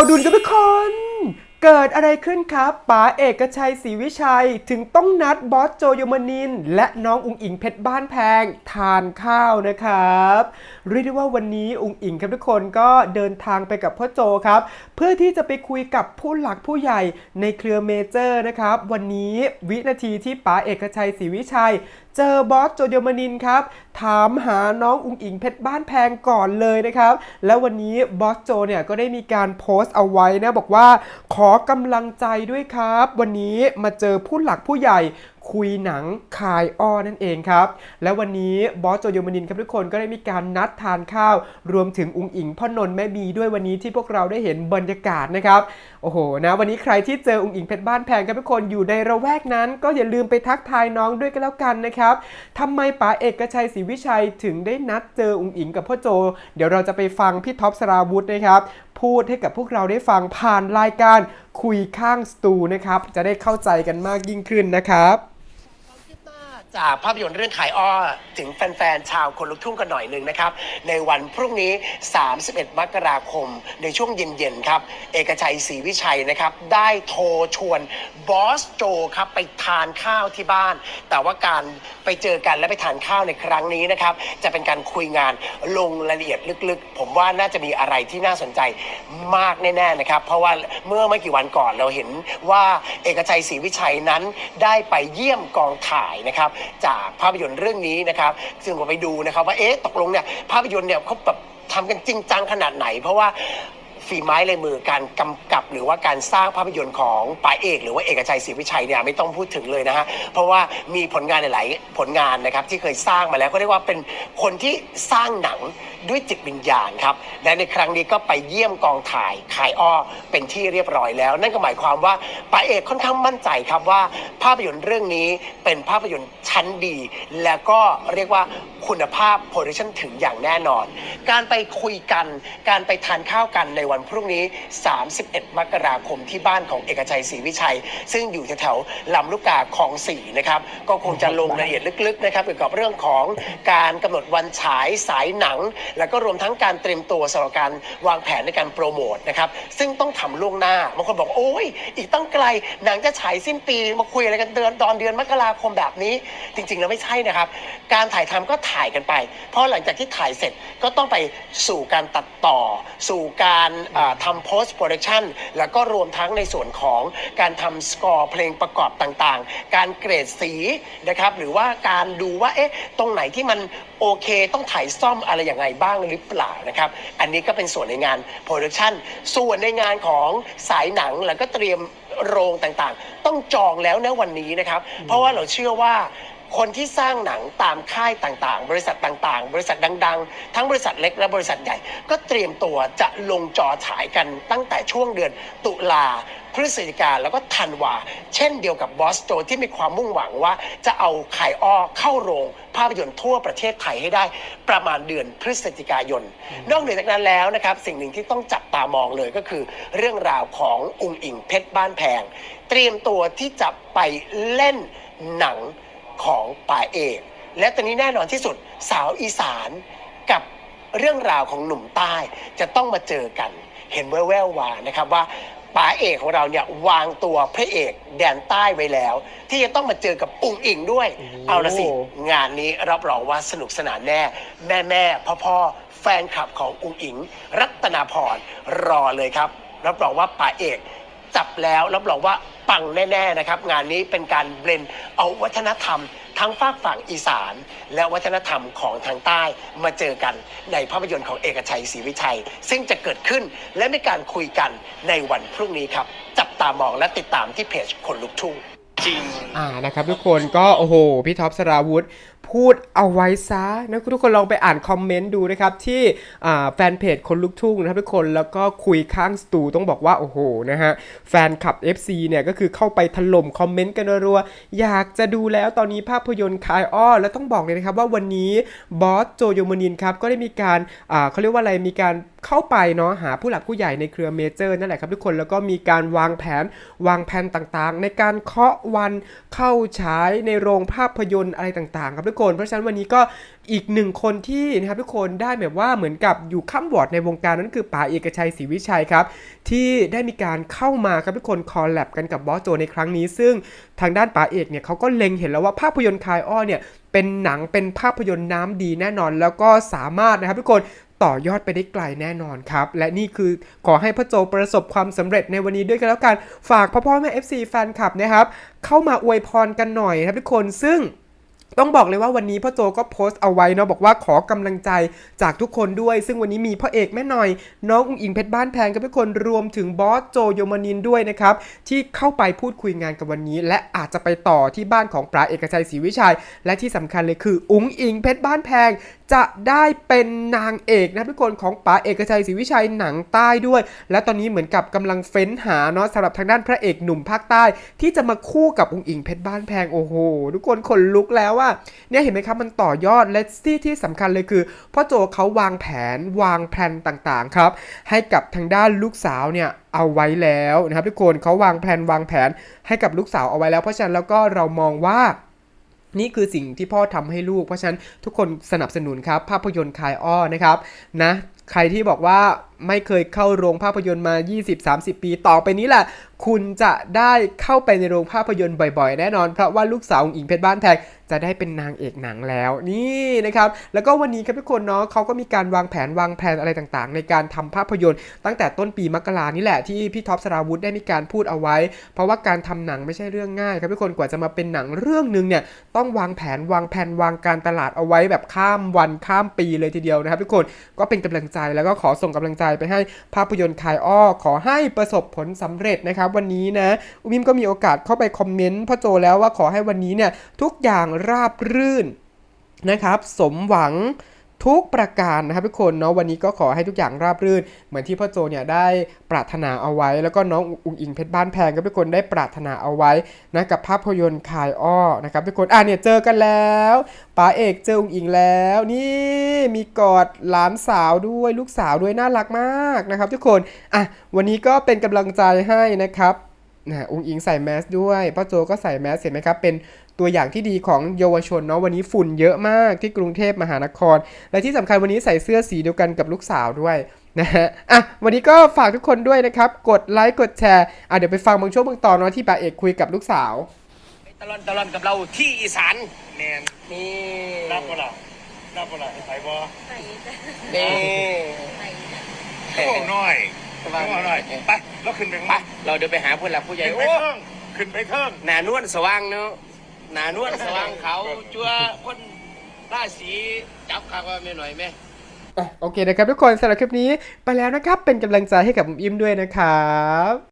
าวดุลกับทุกคน เกิดอะไรขึ้นครับป๋าเอกชัยศรีวิชัยถึงต้องนัดบอสโจโยมานิน และน้องอุงอิงเพชรบ้านแพง ทานข้าวนะครับ เรียกได้ว่าวันนี้อุงอิงครับทุกคนก็เดินทางไปกับพ่อโจครับ เพื่อที่จะไปคุยกับผู้หลักผู้ใหญ่ในเครือเมเจอร์นะครับ วันนี้วินาทีที่ป๋าเอกชัยศรีวิชัยเจอบอสโจโยมานินครับ ถามหาน้องอุงอิงเพชรบ้านแพงก่อนเลยนะครับ แล้ววันนี้บอสโจเนี่ยก็ได้มีการโพสต์เอาไว้นะ บอกว่าขอกำลังใจด้วยครับ วันนี้มาเจอผู้หลักผู้ใหญ่ คุยหนังคายอ้อนั่นเองครับ และวันนี้บอสโจโยมานินครับทุกคนก็ได้มีการนัดทานข้าว รวมถึงอุงอิงพ่อนนท์แม่บีด้วยวันนี้ที่พวกเราได้เห็นบรรยากาศนะครับโอ้โหนะวันนี้ใครที่เจออุงอิงเพชรบ้านแพงครับทุกคนอยู่ในระแวกนั้น ก็อย่าลืมไปทักทายน้องด้วยกันแล้วกันนะครับทำไมป๋าเอกชัยศรีวิชัยถึงได้นัดเจออุงอิงกับพ่อโจ เดี๋ยวเราจะไปฟังพี่ท็อปสราวุธนะครับพูดให้กับพวกเราได้ฟังผ่านรายการคุยข้างสตูนะครับ จะได้เข้าใจกันมากยิ่งขึ้นนะครับ จากภาพยนตร์เรื่องขายอ้อ ถึงแฟนๆ ชาวคนลุกทุ่งกันหน่อยหนึ่งนะครับ ในวันพรุ่งนี้ 31 มกราคม ในช่วงเย็นๆ ครับ เอกชัยศรีวิชัยนะครับ ได้โทรชวนบอสโจครับ ไปทานข้าวที่บ้าน แต่ว่าการไปเจอกันและไปทานข้าวในครั้งนี้นะครับ จะเป็นการคุยงานลงรายละเอียดลึกๆ ผมว่าน่าจะมีอะไรที่น่าสนใจมากแน่ๆ นะครับ เพราะว่าเมื่อไม่กี่วันก่อนเราเห็นว่าเอกชัยศรีวิชัยนั้นได้ไปเยี่ยมกองถ่ายนะครับจากภาพยนตร์เรื่องนี้นะครับซึ่งผมไปดูนะครับว่าเอ๊ะตกลงเนี่ยภาพยนตร์เนี่ยเขาแบบทำกันจริงจังขนาดไหน เพราะว่าฝีไม้ลายมือการกำกับหรือว่าการสร้างภาพยนตร์ของป๋าเอก หรือว่าเอกชัยศรีวิชัยเนี่ยไม่ต้องพูดถึงเลยนะฮะเพราะว่ามีผลงานหลาย ๆ ผลงานนะครับที่เคยสร้างมาแล้วก็เรียกว่าเป็นคนที่สร้างหนังด้วยจิตวิญญาณครับ และในครั้งนี้ก็ไปเยี่ยมกองถ่ายขายอ้อเป็นที่เรียบร้อยแล้ว นั่นก็หมายความว่าป๋าเอกค่อนข้างมั่นใจครับว่า ภาพยนตร์เรื่องนี้เป็นภาพยนตร์ชั้นดี แล้วก็เรียกว่าคุณภาพโปรดักชั่นถึงอย่างแน่นอน การไปคุยกัน การไปทานข้าวกันในวันพรุ่งนี้ 31 มกราคมที่บ้านของเอกชัยศรีวิชัย ซึ่งอยู่แถวๆลำลูกกาคลองสี่นะครับก็คงจะลงรายละเอียดลึกๆนะครับเกี่ยวกับเรื่องของการกำหนดวันฉายสายหนังแล้วก็รวมทั้งการเตรียมตัวสำหรับการวางแผนในการโปรโมทนะครับซึ่งต้องทำล่วงหน้าบางคนบอกโอ้ยอีกตั้งไกลหนังจะฉายสิ้นปีมาคุยอะไรกันเดือนตอนเดือนมกราคมแบบนี้ จริง ๆ แล้วไม่ใช่นะครับ การถ่ายทำก็ถ่ายกันไป เพราะหลังจากที่ถ่ายเสร็จก็ต้องไปสู่การตัดต่อ สู่การทำ post production แล้วก็รวมทั้งในส่วนของการทำสกอร์เพลงประกอบต่างๆ การเกรดสีนะครับหรือว่าการดูว่าเอ๊ะตรงไหนที่มันโอเค ต้องถ่ายซ่อมอะไรอย่างไรบ้างหรือเปล่านะครับ อันนี้ก็เป็นส่วนในงานโปรดักชันส่วนในงานของสายหนังแล้วก็เตรียมโรงต่างๆ ต้องจองแล้วนะวันนี้นะครับ เพราะว่าเราเชื่อว่าคนที่สร้างหนังตามค่ายต่างๆ บริษัทต่างๆ บริษัทดัง ๆ ทั้งบริษัทเล็กและบริษัทใหญ่ ก็เตรียมตัวจะลงจอฉายกันตั้งแต่ช่วงเดือนตุลา พฤศจิกาแล้วก็ธันวา เช่นเดียวกับบอสโจที่มีความมุ่งหวังว่า จะเอาขายอ้อเข้าโรง ภาพยนตร์ทั่วประเทศไทยให้ได้ประมาณเดือนพฤศจิกายน นอกเหนือจากนั้นแล้วนะครับ สิ่งหนึ่งที่ต้องจับตามองเลยก็คือ เรื่องราวขององค์อิงเพชรบ้านแพง เตรียมตัวที่จะไปเล่นหนังของป่าเอก และตอนนี้แน่นอนที่สุดสาวอีสานกับเรื่องราวของหนุ่มใต้จะต้องมาเจอกัน เห็นแว่วๆว่านะครับว่า ป๋าเอกของเราเนี่ยวางตัวพระเอกแดนใต้ไว้แล้ว ที่จะต้องมาเจอกับอุงอิงด้วยโอ้เอาละสิ งานนี้รับรองว่าสนุกสนานแน่ แม่แม่พ่อพ่อๆแฟนคลับของอุงอิง รัตนาพรรอเลยครับ รับรองว่าป๋าเอกจับแล้วรับรองว่าปังแน่ ๆ นะครับ งานนี้เป็นการเบลนด์เอาวัฒนธรรม ทั้งฝากฝั่งอีสาน และวัฒนธรรมของทางใต้มาเจอกันในภาพยนตร์ของเอกชัยศรีวิชัย ซึ่งจะเกิดขึ้นและมีการคุยกันในวันพรุ่งนี้ครับ จับตามองและติดตามที่เพจคนลุกทุ่ง จริง อ่านะครับทุกคนก็โอ้โหพี่ท็อปสราวุธพูดเอาไว้ซะนะทุกคนลองไปอ่านคอมเมนต์ดูนะครับ ที่แฟนเพจคนลุกทุ่งนะครับทุกคนแล้วก็คุยข้างสตูต้องบอกว่า โอ้โหนะฮะ แฟนคลับ FC เนี่ยก็คือเข้าไปถล่มคอมเมนต์กันรัวอยากจะดูแล้วตอนนี้ภาพยนตร์คายอ้อ แล้วต้องบอกเลยนะครับว่าวันนี้บอสโจโยมานินครับ ก็ได้มีการเขาเรียกว่าอะไรมีการเข้าไปเนาะหาผู้หลักผู้ใหญ่ในเครือเมเจอร์นั่นแหละครับทุกคนแล้วก็มีการวางแผนวางแผนต่างๆ ในการเคาะวันเข้าฉายในโรงภาพยนตร์อะไรต่างๆ ครับทุกคน เพราะฉะนั้นวันนี้ก็อีกหนึ่งคนที่นะครับทุกคนได้แบบว่าเหมือนกับอยู่ข้ามวอร์ดในวงการนั้นคือป๋าเอกชัยศรีวิชัยครับ ที่ได้มีการเข้ามาครับทุกคนคอลแลบกันกับบอสโจในครั้งนี้ ซึ่งทางด้านป๋าเอกเนี่ยเขาก็เล็งเห็นแล้วว่าภาพยนตร์คายอ้อเนี่ยเป็นหนังเป็นภาพยนตร์น้ำดีแน่นอน แล้วก็สามารถนะครับทุกคนต่อยอดไปได้ไกลแน่นอนครับ และนี่คือขอให้พ่อโจประสบความสำเร็จในวันนี้ด้วยกันแล้วกัน ฝากพ่อพ่อแม่ FC แฟนคลับนะครับ เข้ามาอวยพรกันหน่อยนะครับทุกคนซึ่ง ต้องบอกเลยว่าวันนี้พ่อโจก็โพสต์เอาไว้เนาะบอกว่าขอกำลังใจจากทุกคนด้วย ซึ่งวันนี้มีพ่อเอกแม่หน่อย น้องอุ๋งอิงเพชรบ้านแพงกับทุกคนรวมถึงบอสโจโยมานินด้วยนะครับ ที่เข้าไปพูดคุยงานกันวันนี้ และอาจจะไปต่อที่บ้านของปราเอกชัยศรีวิชัย และที่สำคัญเลยคือ อุ๋งอิงเพชรบ้านแพง จะได้เป็นนางเอกนะทุกคนของป๋าเอกชัยศรีวิชัยหนังใต้ด้วย และตอนนี้เหมือนกับกำลังเฟ้นหาเนาะสำหรับทางด้านพระเอกหนุ่มภาคใต้ ที่จะมาคู่กับอุ๋งอิงเพชรบ้านแพงโอ้โหทุกคนขนลุกแล้วว่าเนี่ยเห็นไหมครับมันต่อยอดและที่ที่สำคัญเลยคือพ่อโจเขาวางแผนวางแผนต่างๆครับ ให้กับทางด้านลูกสาวเนี่ยเอาไว้แล้วนะครับทุกคนเขาวางแผนวางแผนให้กับลูกสาวเอาไว้แล้ว เพราะฉะนั้นแล้วก็เรามองว่านี่คือสิ่งที่พ่อทำให้ลูก เพราะฉะนั้นทุกคนสนับสนุนครับ ภาพยนตร์คายอ้อนะครับนะใครที่บอกว่า ไม่เคยเข้าโรงภาพยนตร์มา 20-30 ปี ต่อไปนี้แหละ คุณจะได้เข้าไปในโรงภาพยนตร์บ่อยๆ แน่นอน เพราะว่าลูกสาวของอิงเพชรบ้านแพงจะได้เป็นนางเอกหนังแล้วนี่นะครับ แล้วก็วันนี้ครับทุกคนเนาะเขาก็มีการวางแผนวางแผนอะไรต่างๆ ในการทำภาพยนตร์ ตั้งแต่ต้นปีมกรานี่แหละที่พี่ท็อปสราวุธได้มีการพูดเอาไว้ เพราะว่าการทำหนังไม่ใช่เรื่องง่ายครับทุกคนกว่าจะมาเป็นหนังเรื่องหนึ่งเนี่ยต้องวางแผนวางแผนวางการตลาดเอาไว้แบบข้ามวันข้ามปีเลยทีเดียวนะครับทุกคนก็เป็นกำลังใจแล้วก็ขอส่งกำลังใจไปให้ภาพยนตร์คายอ้อขอให้ประสบผลสำเร็จนะครับวันนี้นะอุมิมก็มีโอกาสเข้าไปคอมเมนต์พ่อโจแล้วว่าขอให้วันนี้เนี่ยทุกอย่างราบรื่นนะครับ สมหวัง ทุกประการนะครับทุกคนเนาะวันนี้ก็ขอให้ทุกอย่างราบรื่น เหมือนที่พ่อโจเนี่ยได้ปรารถนาเอาไว้ แล้วก็น้องอุ๋งอิงเพชรบ้านแพงก็ทุกคนได้ปรารถนาเอาไว้นะกับภาพยนตร์คายอ้อนะครับทุกคนอะเนี่ยเจอกันแล้วป๋าเอกเจออุ๋งอิงแล้ว นี่มีกอดหลานสาวด้วยลูกสาวด้วยน่ารักมากนะครับ ทุกคนอะวันนี้ก็เป็นกำลังใจให้นะครับ นะองค์อิงใส่แมสด้วยป้าโจก็ใส่แมสเห็นไหมครับ เป็นตัวอย่างที่ดีของเยาวชนเนาะวันนี้ฝุ่นเยอะมากที่กรุงเทพมหานคร และที่สำคัญวันนี้ใส่เสื้อสีเดียวกันกับลูกสาวด้วยนะฮะ อะ วันนี้ก็ฝากทุกคนด้วยนะครับ กดไลค์ กดแชร์ อะ เดี๋ยวไปฟังบางช่วงบางตอนเนาะที่ป้าเอกคุยกับลูกสาวตลอนตลอนกับเราที่อีสานแมนนี่รับบ่ล่ะรับบ่ล่ะไปบ่นี่โอ้น้อยโอ้น้อยไปแล้วขึ้นไปไปเราเดินไปหาผู้หลักผู้ใหญ่ขึ้นไปโอ้เทิงขึ้นไปเทิงหนานวลสว่างเนาะหนานวลสว่างเขาจัวพ่นราศีจับข้างว่าไม่หน่อยไหมอะโอเคนะครับทุกคนสำหรับคลิปนี้ไปแล้วนะครับ เป็นกำลังใจให้กับอุ๋มอิมด้วยนะครับ